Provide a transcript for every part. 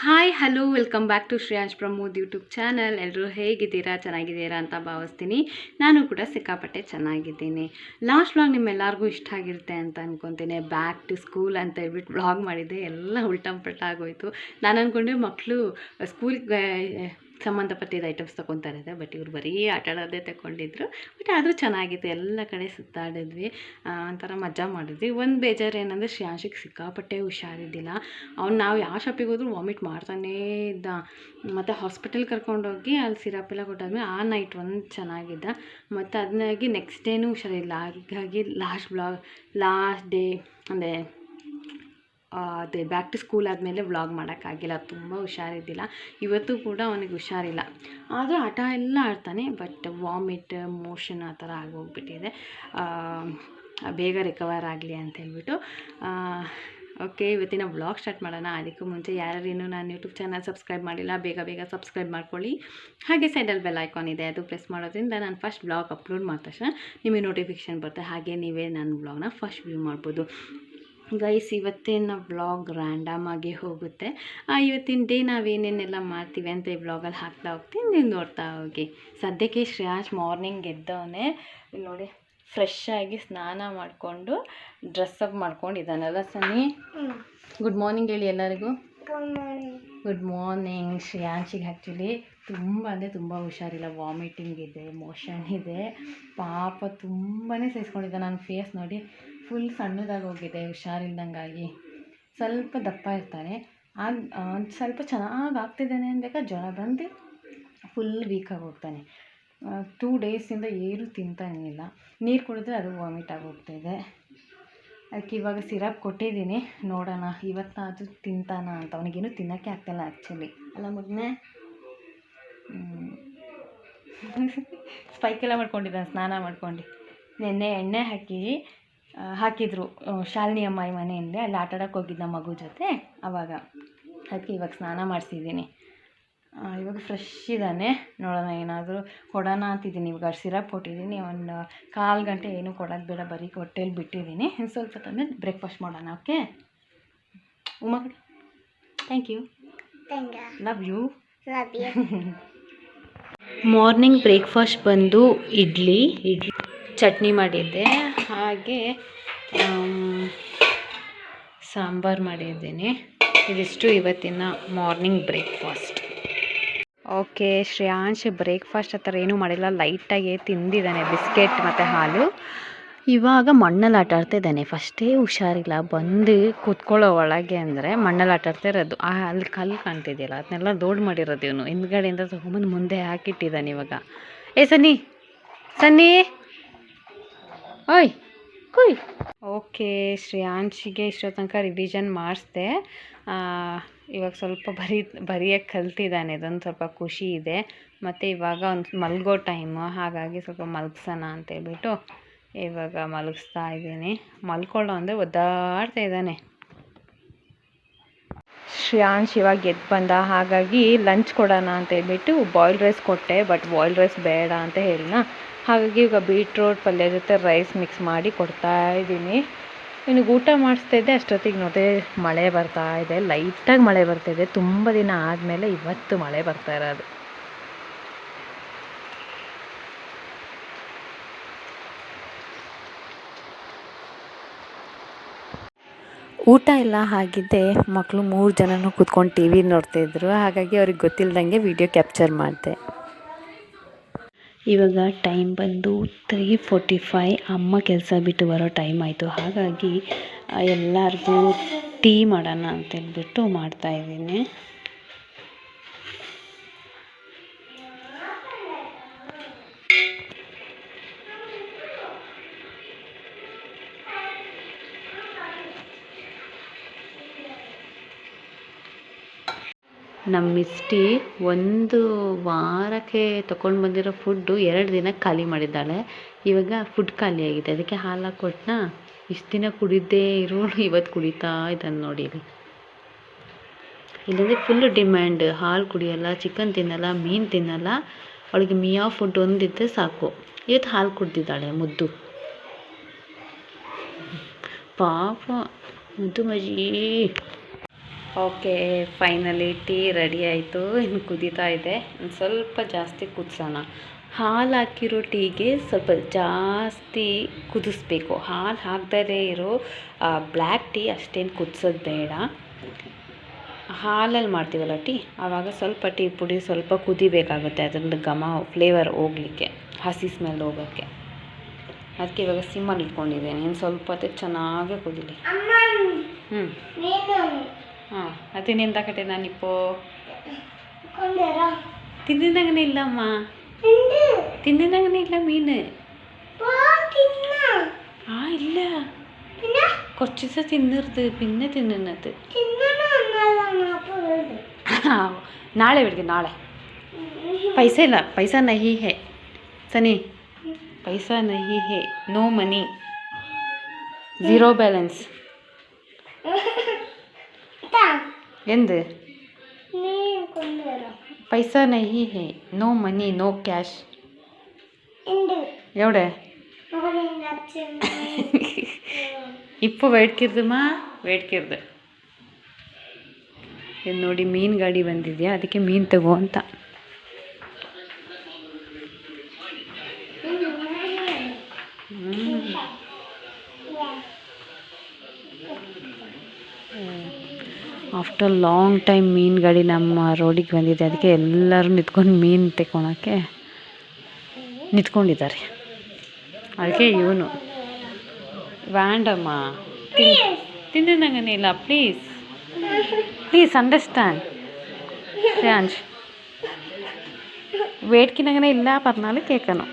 Hi, hello, welcome back to Shreyansh Pramod YouTube channel. ಎಲ್ಲರೂ ಹೇಗಿದ್ದೀರಾ? ಚೆನ್ನಾಗಿದ್ದೀರಾ ಅಂತ ಭಾವಿಸ್ತೀನಿ. ನಾನು ಕೂಡ ಸಿಕ್ಕಾಪಟ್ಟೆ ಚೆನ್ನಾಗಿದ್ದೀನಿ. ಲಾಸ್ಟ್ ವ್ಲಾಗ್ ನಿಮ್ಮೆಲ್ಲರಿಗೂ ಇಷ್ಟ ಆಗಿರುತ್ತೆ ಅಂತ ಅಂದ್ಕೊತೀನಿ ಬ್ಯಾಕ್ ಟು ಸ್ಕೂಲ್ ಅಂತ ಹೇಳ್ಬಿಟ್ಟು ವ್ಲಾಗ್ ಮಾಡಿದ್ದೆ. ಎಲ್ಲ ಉಲ್ಟಂ ಆಗೋಯಿತು ಆಗೋಯ್ತು ನಾನು ಅಂದ್ಕೊಂಡೆ ಮಕ್ಕಳು ಸ್ಕೂಲ್ಗೆ ಸಂಬಂಧಪಟ್ಟಿದ್ದ ಐಟಮ್ಸ್ ತೊಗೊತಾ ಇದ್ದೆ ಬಟ್ ಇವ್ರು ಬರೀ ಆಟ ಆಡೋದೇ ತಗೊಂಡಿದ್ರು ಬಟ್ ಆದರೂ ಚೆನ್ನಾಗಿತ್ತು, ಎಲ್ಲ ಕಡೆ ಸುತ್ತಾಡಿದ್ವಿ. ಒಂಥರ ಮಜಾ ಮಾಡಿದ್ವಿ. ಒಂದು ಬೇಜಾರು ಏನಂದರೆ ಶ್ಯಾಶಿಗೆ ಸಿಕ್ಕಾಪಟ್ಟೆ ಹುಷಾರಿದ್ದಿಲ್ಲ. ಅವ್ನು ನಾವು ಯಾವ ಶಾಪಿಗೆ ಹೋದ್ರೂ ವಾಮಿಟ್ ಮಾಡ್ತಾನೇ ಇದ್ದ. ಮತ್ತು ಹಾಸ್ಪಿಟಲ್ ಕರ್ಕೊಂಡೋಗಿ ಅಲ್ಲಿ ಸಿರಪ್ ಎಲ್ಲ ಕೊಟ್ಟಾದ್ಮೇಲೆ ಆ ನೈಟ್ ಒಂದು ಚೆನ್ನಾಗಿದ್ದ. ಮತ್ತು ಅದನ್ನಾಗಿ ನೆಕ್ಸ್ಟ್ ಡೇನೂ ಹುಷಾರಿಲ್ಲ ಹಾಗಾಗಿ ಲಾಸ್ಟ್ ಬ್ಲಾಗ್ ಲಾಸ್ಟ್ ಡೇ ಅಂದರೆ ಅದೇ ಬ್ಯಾಕ್ ಟು ಸ್ಕೂಲ್ ಆದಮೇಲೆ ವ್ಲಾಗ್ ಮಾಡೋಕ್ಕಾಗಿಲ್ಲ, ತುಂಬ ಹುಷಾರಿದ್ದಿಲ್ಲ. ಇವತ್ತು ಕೂಡ ಅವನಿಗೆ ಹುಷಾರಿಲ್ಲ. ಆದರೂ ಆಟ ಎಲ್ಲ ಆಡ್ತಾನೆ ಬಟ್ ವಾಮಿಟ್ ಮೋಷನ್ ಆ ಥರ ಆಗೋಗ್ಬಿಟ್ಟಿದೆ. ಬೇಗ ರಿಕವರ್ ಆಗಲಿ ಅಂತ ಹೇಳ್ಬಿಟ್ಟು. ಓಕೆ ಇವತ್ತಿನ ವ್ಲಾಗ್ ಸ್ಟಾರ್ಟ್ ಮಾಡೋಣ. ಅದಕ್ಕೂ ಮುಂಚೆ ಯಾರು ಇನ್ನೂ ನಾನು ಯೂಟ್ಯೂಬ್ ಚಾನಲ್ ಸಬ್ಸ್ಕ್ರೈಬ್ ಮಾಡಿಲ್ಲ, ಬೇಗ ಬೇಗ ಸಬ್ಸ್ಕ್ರೈಬ್ ಮಾಡ್ಕೊಳ್ಳಿ. ಹಾಗೆ ಸೈಡಲ್ಲಿ ಬೆಲ್ ಐಕಾನ್ ಇದೆ, ಅದು ಪ್ರೆಸ್ ಮಾಡೋದ್ರಿಂದ ನಾನು ಫಸ್ಟ್ ಬ್ಲಾಗ್ ಅಪ್ಲೋಡ್ ಮಾಡಿದ ತಕ್ಷಣ ನಿಮಗೆ ನೋಟಿಫಿಕೇಷನ್ ಬರುತ್ತೆ. ಹಾಗೆ ನೀವೇ ನನ್ನ ವ್ಲಾಗ್ನ ಫಸ್ಟ್ ವ್ಯೂ ಮಾಡ್ಬೋದು. ಗೈಸ್ ಇವತ್ತಿನ ವ್ಲಾಗ್ ರ್ಯಾಂಡಮ್ ಆಗಿ ಹೋಗುತ್ತೆ. ಆ, ಇವತ್ತಿನ ಡೇ ನಾವೇನೇನೆಲ್ಲ ಮಾಡ್ತೀವಿ ಅಂತ ಈ ವ್ಲಾಗಲ್ಲಿ ಹಾಕ್ತಾ ಹೋಗ್ತೀನಿ ನೀವು ನೋಡ್ತಾ ಹೋಗಿ. ಸದ್ಯಕ್ಕೆ ಶ್ರೇಯಾಶ್ ಮಾರ್ನಿಂಗ್ ಎದ್ದವನೇ ಇಲ್ಲಿ ನೋಡಿ ಫ್ರೆಶ್ ಆಗಿ ಸ್ನಾನ ಮಾಡಿಕೊಂಡು ಡ್ರೆಸ್ ಅಪ್ ಮಾಡ್ಕೊಂಡಿದ್ದಾನಲ್ಲ ಸನಿ ಗುಡ್ ಮಾರ್ನಿಂಗ್ ಹೇಳಿ ಎಲ್ಲರಿಗೂ. ಗುಡ್ ಮಾರ್ನಿಂಗ್ ಶ್ರೇಯಾಂಶಿಗೆ ಆ್ಯಕ್ಚುಲಿ ತುಂಬ ಅಂದರೆ ತುಂಬ ಹುಷಾರಿಲ್ಲ ವಾಮಿಟಿಂಗ್ ಇದೆ ಮೋಷನ್ ಇದೆ. ಪಾಪ ತುಂಬಾ ಸಹಿಸ್ಕೊಂಡಿದ್ದೆ ನನ್ನ ಫೇಸ್ ನೋಡಿ. ಫುಲ್ ಸಣ್ಣದಾಗಿ ಹೋಗಿದೆ, ಹುಷಾರಿಲ್ದಂಗಾಗಿ. ಸ್ವಲ್ಪ ದಪ್ಪ ಇರ್ತಾನೆ. ಆಗ ಸ್ವಲ್ಪ ಚೆನ್ನಾಗಿ ಆಗ್ತಿದ್ದಾನೆ ಅಂದಾಗ ಜ್ವರ ಬಂದು ಫುಲ್ ವೀಕಾಗಿ ಹೋಗ್ತಾನೆ. ಟೂ ಡೇಸಿಂದ ಏನೂ ತಿಂತಾನಿಲ್ಲ ನೀರು ಕುಡಿದ್ರೆ ಅದು ವಾಮಿಟ್ ಆಗೋಗ್ತಿದೆ ಅದಕ್ಕೆ ಇವಾಗ ಸಿರಪ್ ಕೊಟ್ಟಿದ್ದೀನಿ. ನೋಡೋಣ, ಇವತ್ತಾದರೂ ತಿಂತಾನ ಅಂತ. ಅವನಿಗೇನು ತಿನ್ನೋಕ್ಕೆ ಆಗ್ತಾಯಿಲ್ಲ ಆ್ಯಕ್ಚುಲಿ ಅಲ್ಲ ಮಗನೇ? ಸ್ಪೈಕ್ ಎಲ್ಲ ಮಾಡ್ಕೊಂಡಿದ್ದಾನೆ ಸ್ನಾನ ಮಾಡ್ಕೊಂಡು. ನಿನ್ನೆ ಎಣ್ಣೆ ಹಾಕಿ ಹಾಕಿದರು ಶಾಲಿನಿ ಅಮ್ಮಾಯಿ ಮನೆಯಲ್ಲಿ ಅಲ್ಲಿ ಆಟ ಆಡೋಕೆ ಹೋಗಿದ್ದ ಮಗು ಜೊತೆ. ಆವಾಗ ಅದಕ್ಕೆ ಇವಾಗ ಸ್ನಾನ ಮಾಡಿಸಿದ್ದೀನಿ. ಇವಾಗ ಫ್ರೆಶ್ ಇದ್ದಾನೆ. ನೋಡೋಣ ಏನಾದರೂ ಕೊಡೋಣ ಅಂತಿದ್ದೀನಿ. ಇವಾಗ ಸಿರಪ್ ಕೊಟ್ಟಿದ್ದೀನಿ. ಒಂದು ಕಾಲು ಗಂಟೆ ಏನೂ ಕೊಡೋದು ಬೇಡ. ಬರೀ ಹೊಟ್ಟೆಲಿ ಬಿಟ್ಟಿದ್ದೀನಿ. ಇನ್ನು ಸ್ವಲ್ಪ ಹೊತ್ತಾದ್ಮೇಲೆ ಬ್ರೇಕ್ಫಾಸ್ಟ್ ಮಾಡೋಣ okay Uma thank you love you morning breakfast ಬಂದು ಇಡ್ಲಿ ಇಡ್ಲಿ, ಚಟ್ನಿ ಮಾಡಿದ್ದೆ. ಹಾಗೆ ಸಾಂಬಾರು ಮಾಡಿದ್ದೀನಿ. ಇದಿಷ್ಟು ಇವತ್ತಿನ morning breakfast okay Shreyansh breakfast ಆ ಥರ ಏನೂ ಮಾಡಿಲ್ಲ. ಲೈಟಾಗಿ ತಿಂದಿದ್ದಾನೆ, ಬಿಸ್ಕೆಟ್ ಮತ್ತು ಹಾಲು. ಇವಾಗ ಮಣ್ಣಲ್ಲಿ ಆಟ ಆಡ್ತಾ ಇದ್ದಾನೆ. ಫಸ್ಟೇ ಹುಷಾರಿಲ್ಲ. ಬಂದು ಕೂತ್ಕೊಳ್ಳೋ ಒಳಗೆ ಅಂದರೆ ಮಣ್ಣಲ್ಲಿ ಆಟ ಆಡ್ತಾ ಇರೋದು. ಆ, ಅಲ್ಲಿ ಕಲ್ಲು ಕಾಣ್ತಿದೆಯಲ್ಲ, ಅದನ್ನೆಲ್ಲ ಲೋಡ್ ಮಾಡಿರೋದು ಇವನು. ಹಿಂದ್ಗಡೆಯಿಂದ ತೊಗೊಂಬಂದು ಮುಂದೆ ಹಾಕಿಟ್ಟಿದ್ದಾನೆ ಇವಾಗ. ಏ, ಸನ್ನಿ! ಸನ್ನಿ! ಓಯ್! ಕುಯ್! ಓಕೆ, ಶ್ರೇಯಾಂಶಿಗೆ ಇಷ್ಟೋ ತನಕ ರಿವಿಷನ್ ಮಾಡಿಸ್ದೆ ಇವಾಗ ಸ್ವಲ್ಪ ಬರೀ ಬರೆಯೋಕ್ಕೆ ಕಲ್ತಿದ್ದಾನೆ. ಅದೊಂದು ಸ್ವಲ್ಪ ಖುಷಿ ಇದೆ. ಮತ್ತು ಇವಾಗ ಒಂದು ಮಲಗೋ ಟೈಮು ಹಾಗಾಗಿ ಸ್ವಲ್ಪ ಮಲಗ್ಸೋಣ ಅಂತೇಳ್ಬಿಟ್ಟು ಇವಾಗ ಮಲಗಿಸ್ತಾ ಇದ್ದೀನಿ. ಮಲ್ಕೊಳ್ಳೋ ಅಂದರೆ ಒದ್ದಾಡ್ತಾ ಇದ್ದಾನೆ. ಶ್ರೇಯಾಂಶ್ ಶಿವ ಗೆದ್ದು ಬಂದ. ಹಾಗಾಗಿ ಲಂಚ್ ಕೊಡೋಣ ಅಂತ ಹೇಳ್ಬಿಟ್ಟು ಬಾಯ್ಲ್ಡ್ ರೈಸ್ ಕೊಟ್ಟೆ ಬಟ್ ಬಾಯ್ಲ್ಡ್ ರೈಸ್ ಬೇಡ ಅಂತ ಹೇಳಿನ. ಹಾಗಾಗಿ ಈಗ ಬೀಟ್ರೋಟ್ ಪಲ್ಯ ಜೊತೆ ರೈಸ್ ಮಿಕ್ಸ್ ಮಾಡಿ ಕೊಡ್ತಾ ಇದ್ದೀನಿ. ನಿನಗೆ ಊಟ ಮಾಡಿಸ್ತಾ ಇದ್ದೆ, ಅಷ್ಟೊತ್ತಿಗೆ ನೋಡಿದೆ ಮಳೆ ಬರ್ತಾ ಇದೆ. ಲೈಟಾಗಿ ಮಳೆ ಬರ್ತಾ ಇದೆ. ತುಂಬ ದಿನ ಆದಮೇಲೆ ಇವತ್ತು ಮಳೆ ಬರ್ತಾ ಇರೋದು. ಊಟ ಎಲ್ಲ ಆಗಿದ್ದೆ ಮಕ್ಕಳು ಮೂರು ಜನನೂ ಕೂತ್ಕೊಂಡು ಟಿ ವಿ ನೋಡ್ತಾಯಿದ್ರು ಹಾಗಾಗಿ ಅವ್ರಿಗೆ ಗೊತ್ತಿಲ್ಲದಂಗೆ ವಿಡಿಯೋ ಕ್ಯಾಪ್ಚರ್ ಮಾಡಿದೆ. ಇವಾಗ ಟೈಮ್ ಬಂದು ತ್ರೀ ಫೋರ್ಟಿ ಫೈ ಅಮ್ಮ ಕೆಲಸ ಬಿಟ್ಟು ಬರೋ ಟೈಮ್ ಆಯಿತು. ಹಾಗಾಗಿ ಎಲ್ಲರಿಗೂ ಟೀ ಮಾಡೋಣ ಅಂತೇಳ್ಬಿಟ್ಟು ಮಾಡ್ತಾಯಿದ್ದೀನಿ ನಮ್ಮ ಮಿಸ್ಟಿ ಒಂದು ವಾರಕ್ಕೆ ತಗೊಂಡು ಬಂದಿರೋ ಫುಡ್ಡು ಎರಡು ದಿನ ಖಾಲಿ ಮಾಡಿದ್ದಾಳೆ. ಇವಾಗ ಫುಡ್ ಖಾಲಿ ಆಗಿದೆ. ಅದಕ್ಕೆ ಹಾಲು ಹಾಕ್ಕೊಟ್ನ ಇಷ್ಟು ದಿನ ಕುಡಿದೇ ಇರೋಳು ಇವತ್ತು ಕುಡಿತಾ ಇದ್ದಾನೆ ನೋಡಿ ಇಲ್ಲಿ. ಇಲ್ಲಂದರೆ ಫುಲ್ ಡಿಮ್ಯಾಂಡ್ ಹಾಲು ಕುಡಿಯೋಲ್ಲ ಚಿಕನ್ ತಿನ್ನಲ್ಲ, ಮೀನು ತಿನ್ನಲ್ಲ. ಅವಳಿಗೆ ಮಿಯಾ ಫುಡ್ ಒಂದಿದ್ದರೆ ಸಾಕು. ಇವತ್ತು ಹಾಲು ಕುಡ್ದಿದ್ದಾಳೆ ಮುದ್ದು. ಪಾಪ, ಮುದ್ದು ಮಜಿ. ಓಕೆ ಫೈನಲಿ ಟೀ ರೆಡಿ ಆಯಿತು. ಇನ್ನು ಕುದೀತಾ ಇದೆ. ಸ್ವಲ್ಪ ಜಾಸ್ತಿ ಕುದಿಸೋಣ. ಹಾಲು ಹಾಕಿರೋ ಟೀಗೆ ಸ್ವಲ್ಪ ಜಾಸ್ತಿ ಕುದಿಸ್ಬೇಕು. ಹಾಲು ಹಾಕ್ದೇ ಇರೋ ಬ್ಲ್ಯಾಕ್ ಟೀ ಅಷ್ಟೇನು ಕುದಿಸೋದು ಬೇಡ. ಹಾಲಲ್ಲಿ ಮಾಡ್ತೀವಲ್ಲ ಟೀ? ಆವಾಗ ಸ್ವಲ್ಪ ಟೀ ಪುಡಿ ಸ್ವಲ್ಪ ಕುದಿಬೇಕಾಗುತ್ತೆ. ಅದರಿಂದ ಘಮ ಫ್ಲೇವರ್ ಹೋಗಲಿಕ್ಕೆ ಹಸಿ ಸ್ಮೆಲ್ ಹೋಗೋಕ್ಕೆ. ಅದಕ್ಕೆ ಇವಾಗ ಸಿಮ್ಮಲ್ಲಿ ಇಟ್ಕೊಂಡಿದ್ದೇನೆ. ಇನ್ನು ಸ್ವಲ್ಪ ಹೊತ್ತಿಗೆ ಚೆನ್ನಾಗೇ ಕುದಿಲಿ. ಹ್ಞೂ ആ അത് തിന്നി എന്താക്കട്ടെ ഞാനിപ്പോ തിന്നുന്നങ്ങനെ ഇല്ല അമ്മ തിന്നുന്നങ്ങനെ ഇല്ല മീന് ആ ഇല്ല. കുറച്ച് ദിവസം തിന്നിർത്ത് പിന്നെ തിന്നുന്നത്. നാളെ മേടിക്കും നാളെ. പൈസ ഇല്ല പൈസ നഹി ഹേ. സനി പൈസ നഹി ഹേ. No money. Zero balance. ಎಂದು पैसा नहीं है नो मनी नो कैश எவ்வளோ இப்போ வெடிக்கிறதுமா வெடிக்கிறது ನೋಡಿ ಮೀನುಗಾಡಿ ಬಂದಿದೆಯಾ ಅದಕ್ಕೆ ಮೀನು ತಗೋ ಅಂತ ಆಫ್ಟರ್ ಲಾಂಗ್ ಟೈಮ್ ಮೀನು ಗಾಡಿ ನಮ್ಮ ರೋಡಿಗೆ ಬಂದಿದೆ ಅದಕ್ಕೆ ಎಲ್ಲರೂ ನಿಂತ್ಕೊಂಡು ಮೀನು ತೆಕ್ಕೊಳಕ್ಕೆ ನಿಂತ್ಕೊಂಡಿದ್ದಾರೆ. ಅದಕ್ಕೆ ಇವನು ವ್ಯಾಂಡಮ್ಮ ತಿಂದಿದ್ದಂಗನಿಲ್ಲ ಪ್ಲೀಸ್ ಪ್ಲೀಸ್ ಅಂಡರ್ಸ್ಟ್ಯಾಂಡ್ ಸ್ಯಾಂಜ್ ವೇಟ್ಕಿನಂಗನೇ ಇಲ್ಲ ಪರ್ನಾಲು ಕೇಕನು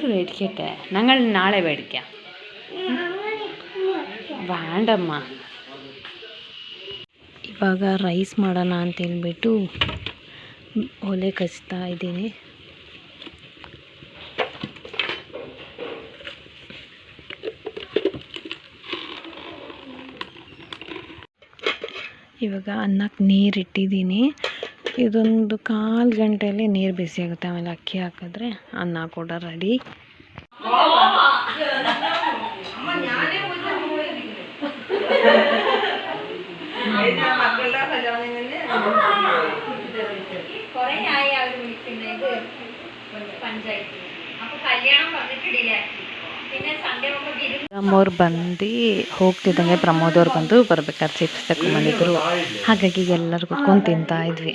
ഒരു മേടിക്കട്ടെ? ഞങ്ങൾ നാളെ മേടിക്കാം. വേണ്ടಮ್ಮ ಇವಾಗ ರೈಸ್ ಮಾಡೋಣ ಅಂತೇಳ್ಬಿಟ್ಟು ಒಲೆ ಕಚ್ತಾ ಇದ್ದೀನಿ ಇವಾಗ ಅನ್ನಕ್ಕೆ ನೀರು ಇಟ್ಟಿದ್ದೀನಿ ಇದೊಂದು ಕಾಲು ಗಂಟೆಯಲ್ಲಿ ನೀರು ಬಿಸಿ ಆಗುತ್ತೆ ಆಮೇಲೆ ಅಕ್ಕಿ ಹಾಕಿದ್ರೆ ಅನ್ನ ಕೂಡ ರೆಡಿ കുറേയായി അവർ വിളിക്കുന്നത് പഞ്ചായത്തിൽ അപ്പൊ കല്യാണം പറഞ്ഞിട്ട് ഡിലേ ആക്കി ಅವ್ರು ಬಂದು ಹೋಗ್ತಿದ್ದಂಗೆ ಪ್ರಮೋದ್ ಅವ್ರು ಬಂದು ಬರ್ಬೇಕಾದ್ರೆ ಚಿಪ್ಸ್ ಬಂದಿದ್ರು ಹಾಗಾಗಿ ಎಲ್ಲರೂ ಕುತ್ಕೊಂಡು ತಿಂತಾ ಇದ್ವಿ.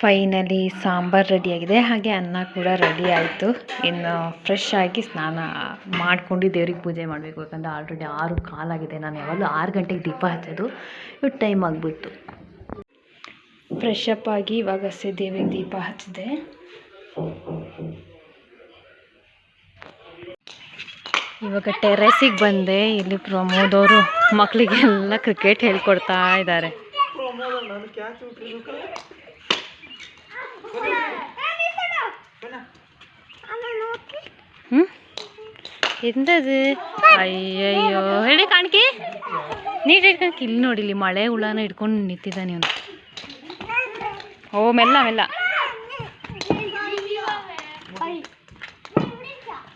ಫೈನಲಿ ಸಾಂಬಾರ್ ರೆಡಿ ಆಗಿದೆ. ಹಾಗೆ ಅನ್ನ ಕೂಡ ರೆಡಿ ಆಯಿತು. ಇನ್ನು ಫ್ರೆಶ್ ಆಗಿ ಸ್ನಾನ ಮಾಡ್ಕೊಂಡು ದೇವ್ರಿಗೆ ಪೂಜೆ ಮಾಡಬೇಕು. ಯಾಕಂದರೆ ಆಲ್ರೆಡಿ ಆರು ಕಾಲಾಗಿದೆ. ನಾನು ಯಾವಾಗಲೂ ಆರು ಗಂಟೆಗೆ ದೀಪ ಹಚ್ಚೋದು. ಇವು ಟೈಮ್ ಆಗಿಬಿಡ್ತು. ಫ್ರೆಶ್ ಅಪ್ ಆಗಿ ಇವಾಗ ಸೆ ದೇವಿಗೆ ದೀಪ ಹಚ್ಚಿದೆ. ಇವಾಗ ಟೆರೆಸಿಗೆ ಬಂದೆ. ಇಲ್ಲಿ ಪ್ರಮೋದವರು ಮಕ್ಕಳಿಗೆಲ್ಲ ಕ್ರಿಕೆಟ್ ಹೇಳ್ಕೊಡ್ತಾ ಇದ್ದಾರೆ. ಎಂತದು? ಅಯ್ಯಯ್ಯೋ. ಹೇಳಿ ಕಾಣ್ಕಿ. ನೀಟ್ ಹಿಡ್ಕೊಂಡು ಇಲ್ಲಿ ನೋಡಿ, ಇಲ್ಲಿ ಮಳೆ ಹುಳನ ಹಿಡ್ಕೊಂಡು ನಿಂತಿದ್ದಾನೆ ഓ മെല്ല മെല്ല.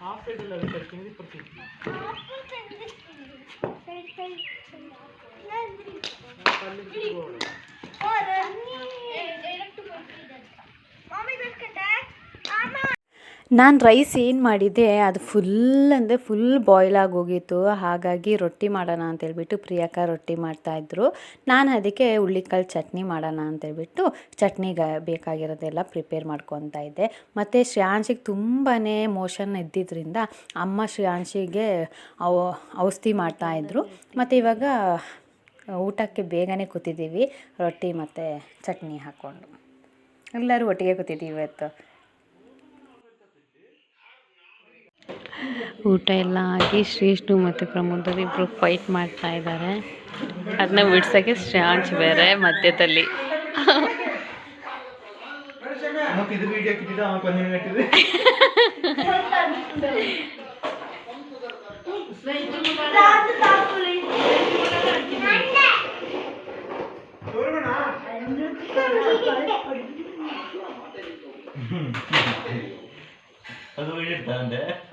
ഹാഫ് സൈഡിലാണ് ഇപ്പുറത്തേക്ക് ನಾನು ರೈಸ್ ಏನು ಮಾಡಿದ್ದೆ, ಅದು ಫುಲ್ ಅಂದರೆ ಫುಲ್ ಬಾಯ್ಲ್ ಆಗೋಗಿತ್ತು ಹಾಗಾಗಿ ರೊಟ್ಟಿ ಮಾಡೋಣ ಅಂತೇಳ್ಬಿಟ್ಟು ಪ್ರಿಯಾಕ ರೊಟ್ಟಿ ಮಾಡ್ತಾಯಿದ್ರು ನಾನು ಅದಕ್ಕೆ ಹುಳ್ಳಿಕಾಳು ಚಟ್ನಿ ಮಾಡೋಣ ಅಂತೇಳ್ಬಿಟ್ಟು ಚಟ್ನಿಗೆ ಬೇಕಾಗಿರೋದೆಲ್ಲ ಪ್ರಿಪೇರ್ ಮಾಡ್ಕೊತಾ ಇದ್ದೆ. ಮತ್ತು ಶ್ರೇಯಾಂಶಿಗೆ ತುಂಬಾ ಮೋಷನ್ ಇದ್ದಿದ್ದರಿಂದ ಅಮ್ಮ ಶ್ರೇಯಾಂಶಿಗೆ ಔ ಔಷಧಿ ಮಾಡ್ತಾಯಿದ್ರು ಮತ್ತು ಇವಾಗ, ಊಟಕ್ಕೆ ಬೇಗನೆ ಕೂತಿದ್ದೀವಿ. ರೊಟ್ಟಿ ಮತ್ತು ಚಟ್ನಿ ಹಾಕ್ಕೊಂಡು ಎಲ್ಲರೂ ಒಟ್ಟಿಗೆ ಕೂತಿದ್ದೀವಿ ಇವತ್ತು. ಊಟ ಎಲ್ಲ ಹಾಕಿ ಶ್ರೀಷ್ಣು ಮತ್ತು ಪ್ರಮೋದರ್ ಇಬ್ಬರು ಫೈಟ್ ಮಾಡ್ತಾ ಇದ್ದಾರೆ. ಅದನ್ನ ಬಿಡ್ಸೋಕ್ಕೆ ಶಾಂಚ್ ಬೇರೆ ಮಧ್ಯದಲ್ಲಿ. ಅದು.